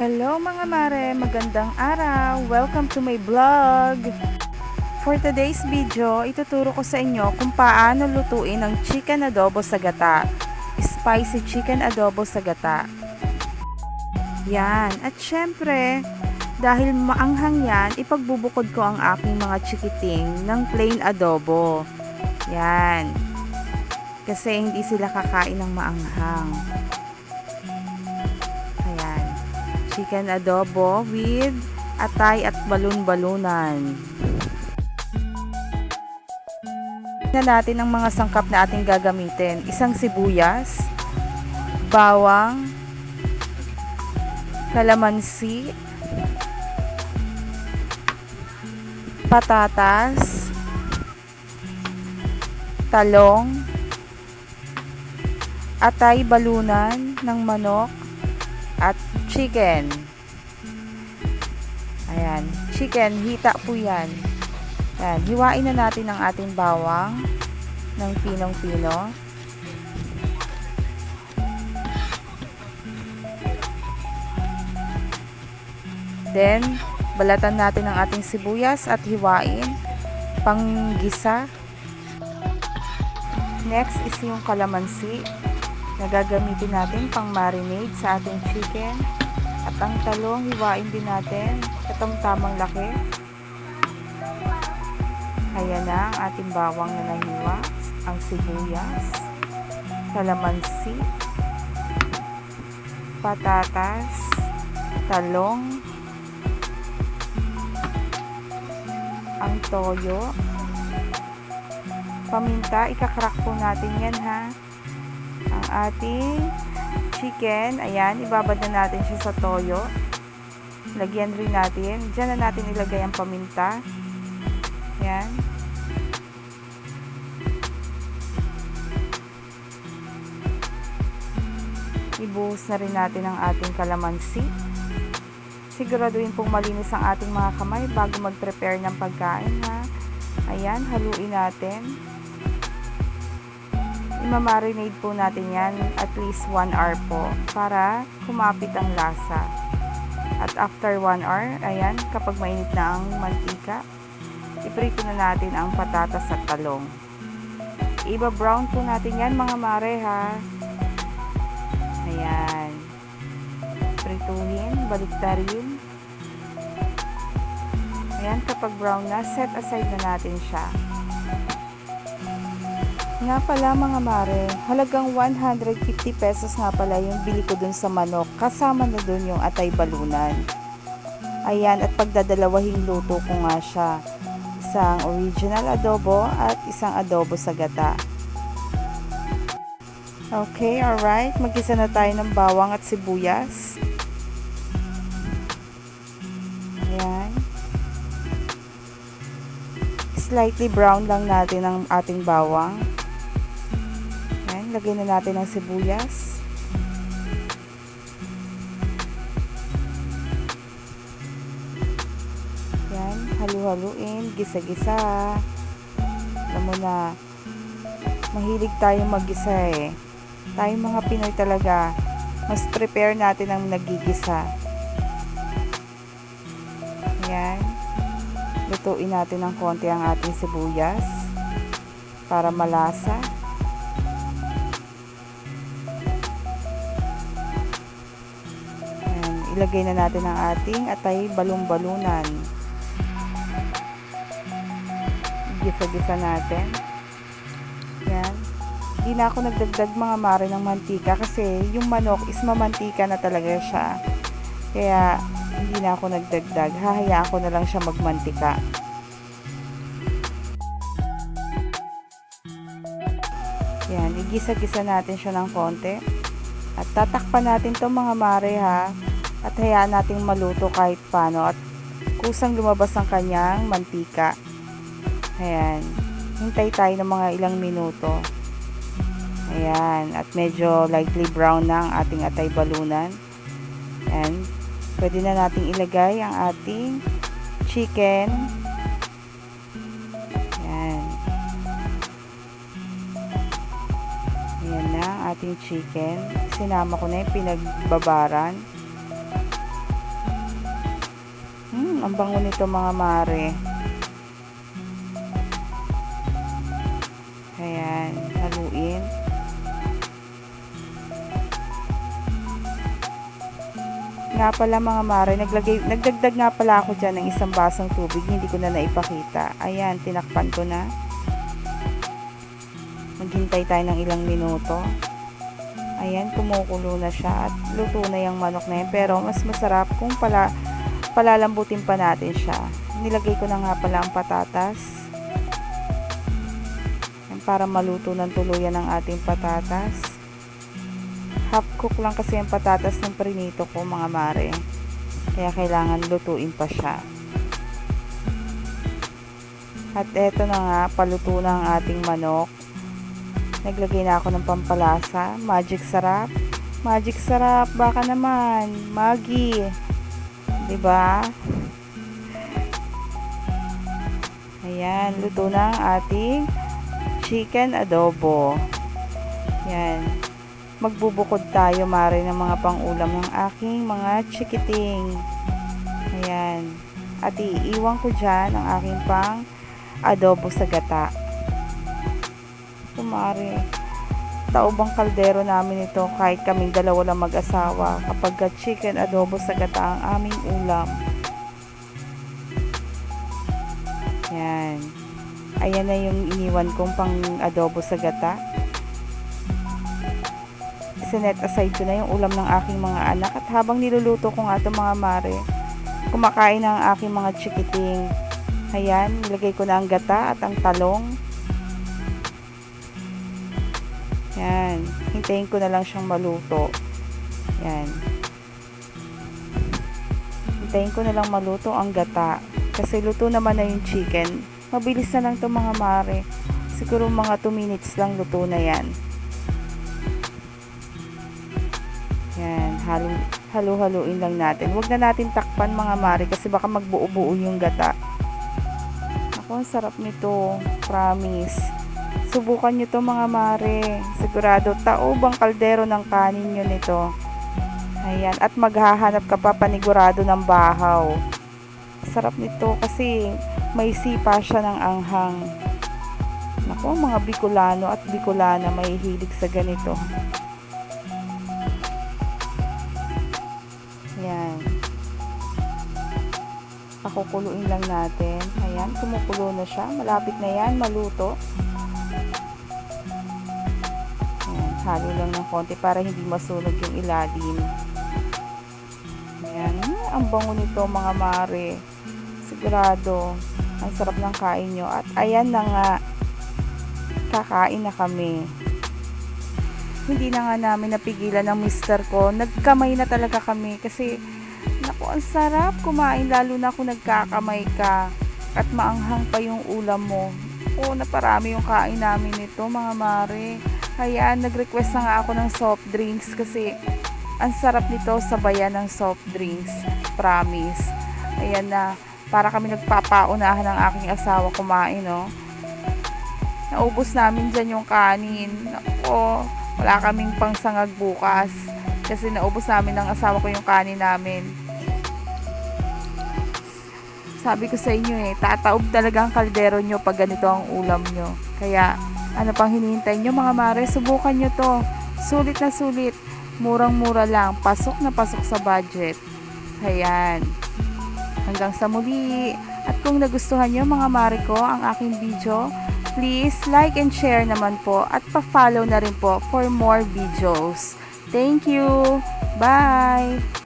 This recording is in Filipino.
Hello mga mare, magandang araw. Welcome to my vlog. For today's video, ituturo ko sa inyo kung paano lutuin ang chicken adobo sa gata. Spicy chicken adobo sa gata. Yan. At syempre, dahil maanghang yan, ipagbubukod ko ang aking mga chikiting ng plain adobo. Yan. Kasi hindi sila kakain ng maanghang. Chicken adobo with atay at balon-balunan. Na natin ang mga sangkap na ating gagamitin. Isang sibuyas, bawang, kalamansi, patatas, talong, atay balunan ng manok, at chicken. Ayan, chicken, hita po yan. Ayan, hiwain na natin ang ating bawang ng pinong-pino. Then, balatan natin ang ating sibuyas at hiwain pang gisa. Next is yung kalamansi na gagamitin natin pang marinade sa ating chicken. At ang talong, hiwain din natin. Itong tamang laki. Ayan na ang ating bawang na nahiwa. Ang sibuyas. Kalamansi. Patatas. Talong. Ang toyo. Paminta, ikakrak po natin yan ha ang ating chicken. Ayan, ibabad na natin siya sa toyo. Lagyan rin natin. Diyan na natin ilagay ang paminta. Ayan. Ibuhos na rin natin ang ating kalamansi. Siguraduhin pong malinis ang ating mga kamay bago mag-prepare ng pagkain ha. Ayan, haluin natin imamarinate po natin yan at least 1 hour po para kumapit ang lasa. At after 1 hour, ayan, kapag mainit na ang mantika, iprito na natin ang patatas at talong. Iba brown po natin yan mga mare ha. Ayan. Prituhin, baliktarin. Ayan, kapag brown na, set aside na natin siya. Nga pala mga mare, halagang 150 pesos nga pala yung bili ko dun sa manok. Kasama na dun yung atay balunan. Ayan, at pagdadalawahing luto ko nga siya. Isang original adobo at isang adobo sa gata. Okay, alright. Magisa na tayo ng bawang at sibuyas. Ayan. Slightly brown lang natin ang ating bawang. Lagay na natin ang sibuyas. Yan, halu-haluin, gisa-gisa. Alam mo na, mahilig tayong maggisa eh. Tayong mga Pinoy talaga, mas prepare natin ang nagigisa. Yan. Lutuin natin ng konti ang ating sibuyas para malasa. Ilagay na natin ang ating atay balong-balunan. Gisa-gisa natin. Yan. Hindi na ako nagdagdag mga mare ng mantika kasi yung manok is mamantika na talaga siya. Kaya hindi na ako nagdagdag. Hahayaan ko na lang siya magmantika. Yan, igisa-gisa natin siya ng konti. At tatakpan natin to mga mare ha. At hayaan nating maluto kahit paano. At kusang lumabas ang kanyang mantika. Ayan. Hintay tayo ng mga ilang minuto. Ayan. At medyo lightly brown na ang ating atay balunan. Ayan. Pwede na nating ilagay ang ating chicken. Ayan. Ayan na ang ating chicken. Sinama ko na yung pinagbabaran. Ang bango nito mga mare. Ayan, haluin. Nga pala mga mare, naglagay, nagdagdag nga pala ako dyan ng isang basong tubig, hindi ko na naipakita. Ayan, tinakpan ko na. Maghintay tayo ng ilang minuto. Ayan, kumukulo na siya at luto na yung manok na yan. Pero mas masarap kung pala, palalambutin pa natin siya. Nilagay ko na nga pala ang patatas. Para maluto ng tuluyan ng ating patatas. Half cook lang kasi ang patatas ng prinito ko mga mare. Kaya kailangan lutuin pa siya. At eto na nga, paluto na ang ating manok. Naglagay na ako ng pampalasa. Magic sarap. Magic sarap. Baka naman. Magi. 'Di ba? Ayan. Luto na ang ating chicken adobo. Yan. Magbubukod tayo, mare, ng mga pangulam ng aking mga chikiting. Ayan. At iiwan ko dyan ang aking pang adobo sa gata kumari taubang kaldero namin ito kahit kaming dalawa lang mag-asawa kapag ka chicken adobo sa gata ang aming ulam. Yan. Ayan na yung iniwan kong pang adobo sa gata. Sinet aside ko na yung ulam ng aking mga anak at habang niluluto ko nga itong mga mare kumakain ang aking mga chikiting. Ayan nilagay ko na ang gata at ang talong Yan. Hintayin ko na lang siyang maluto. Yan. Hintayin ko na lang maluto ang gata. Kasi luto naman na yung chicken. Mabilis na lang to mga mare. Siguro mga 2 minutes lang luto na yan. Yan. Halo, halo-haluin lang natin. Huwag na natin takpan mga mare kasi baka magbuo-buo yung gata. Ako, ang sarap nito. Promise. Subukan nyo to mga mare. Sigurado taobang kaldero ng kanin nyo nito. Ayan. At maghahanap ka pa panigurado ng bahaw. Sarap nito kasi may sipa siya ng anghang. Nako, mga Bicolano at Bicolana may hilig sa ganito. Ayan. Pakukuluin lang natin. Ayan, kumukulo na siya. Malapit na yan, maluto. Halo lang ng konti para hindi masunog yung ilalim. Ayan, ang bango nito mga mare. Sigurado, ang sarap ng kain nyo. At ayan na nga, kakain na kami. Hindi na nga namin napigilan ng mister ko. Nagkamay na talaga kami kasi naku, ang sarap kumain lalo na kung nagkakamay ka at maanghang pa yung ulam mo. Oo, naparami yung kain namin nito mga mare. Ayan, nag-request na nga ako ng soft drinks kasi ang sarap nito sabayan ng soft drinks. Promise. Ayan na, para kami nagpapaunahan ng aking asawa kumain, no? Naubos namin dyan yung kanin. Nako, wala kaming pangsangag bukas. Kasi naubos namin ng asawa ko yung kanin namin. Sabi ko sa inyo eh, tataob talaga ang kaldero nyo pag ganito ang ulam nyo. Kaya, ano pang hinihintay nyo mga mare, subukan nyo to. Sulit na sulit. Murang-mura lang. Pasok na pasok sa budget. Ayan. Hanggang sa muli. At kung nagustuhan nyo mga mare ko ang aking video, please like and share naman po at pa-follow na rin po for more videos. Thank you! Bye!